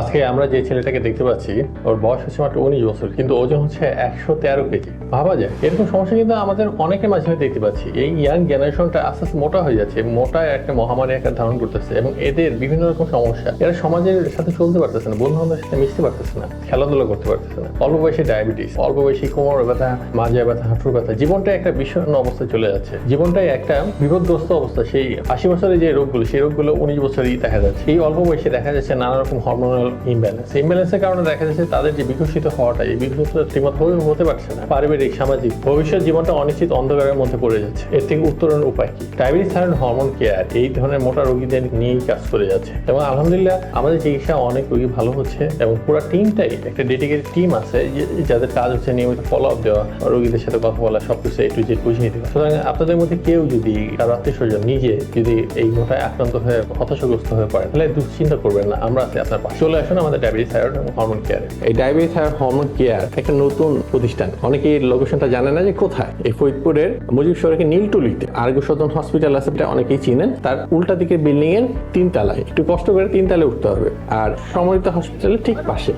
আজকে আমরা যে ছেলেটাকে দেখতে পাচ্ছি, ওর বয়স হচ্ছে মাত্র উনিশ বছর, কিন্তু ওজন হচ্ছে একশো তেরো কেজি। ভাবা যায়, এরকম সমস্যা কিন্তু আমাদের অনেকের মাঝে দেখতে পাচ্ছি। এই ইয়াং জেনারেশনটা আস্তে আস্তে মোটা হয়ে যাচ্ছে, মোটা একটা মহামারী একটা ধারণ করতেছে এবং এদের বিভিন্ন রকম সমস্যা। এরা সমাজের সাথে চলতে পারতেছে না, বন্ধু বান্ধবের সাথে মিশতে পারতেছে না, খেলাধুলা করতে পারতেছে না। অল্প বয়সে ডায়াবেটিস অল্প বয়সী কোমর ব্যথা মাজা ব্যথা, হাঁটুর ব্যথা, জীবনটা একটা বিষণ্ণ অবস্থায় চলে যাচ্ছে। জীবনটাই একটা বিপদগ্রস্ত অবস্থা। সেই আশি বছরের যে রোগগুলো, সেই রোগগুলো উনিশ বছরেই দেখা যাচ্ছে। এই অল্প বয়সে দেখা যাচ্ছে নানা রকম হরমোনাল ইমব্যালেন্স ইমব্যালেন্সের কারণে দেখা যাচ্ছে তাদের যে বিকশিত হওয়াটা, এই বিকশিত ঠিকমতো হতে পারছে না। পারিবারিক, সামাজিক, ভবিষ্যৎ জীবনটা অনিশ্চিত অন্ধকারের মধ্যে পড়ে যাচ্ছে। এর থেকে উত্তরণের উপায় কি? ডায়াবেটিস থাইরয়েড হরমোন কেয়ার এই ধরনের মোটা রোগীদের নিয়েই কাজ করে যাচ্ছে। এবং আলহামদুলিল্লাহ, আমাদের চিকিৎসা অনেক রোগী ভালো হচ্ছে এবং পুরো টিমটাই একটা ডেডিকেটেড টিম আছে যে- যাদের কাজ হচ্ছে নিয়মিত ফলো আপ দেওয়া, রোগীদের সাথে কথা বলা, সবকিছু একটু টু জেড বুঝিয়ে দেওয়া সুতরাং আপনাদের মধ্যে কেউ যদি কারও আত্মীয় স্বজন নিজে যদি এই মোটায় আক্রান্ত হয়ে হতাশাগ্রস্ত হয়ে পড়ে, তাহলে দুশ্চিন্তা করবেন না। আমরা আছি আপনার পাশে। চলে আসুন আমাদের ডায়াবেটিস থাইরয়েড হরমোন কেয়ারে এই ডায়াবেটিস থাইরয়েড হরমোন কেয়ার একটা নতুন প্রতিষ্ঠান। অনেকে এই লোকেশনটা জানে না যে কোথায়। এই ফরিদপুরের মুজিব শহরে নীলটুলিতে আরোগ্য সদন হসপিটাল আছে এটা অনেকেই চিনেন। তার উল্টা দিকে বিল্ডিং এর তিন তলায় একটু কষ্ট করে তিন তলায় উঠতে হবে। আর সমরিত হসপিটালের ঠিক পাশে।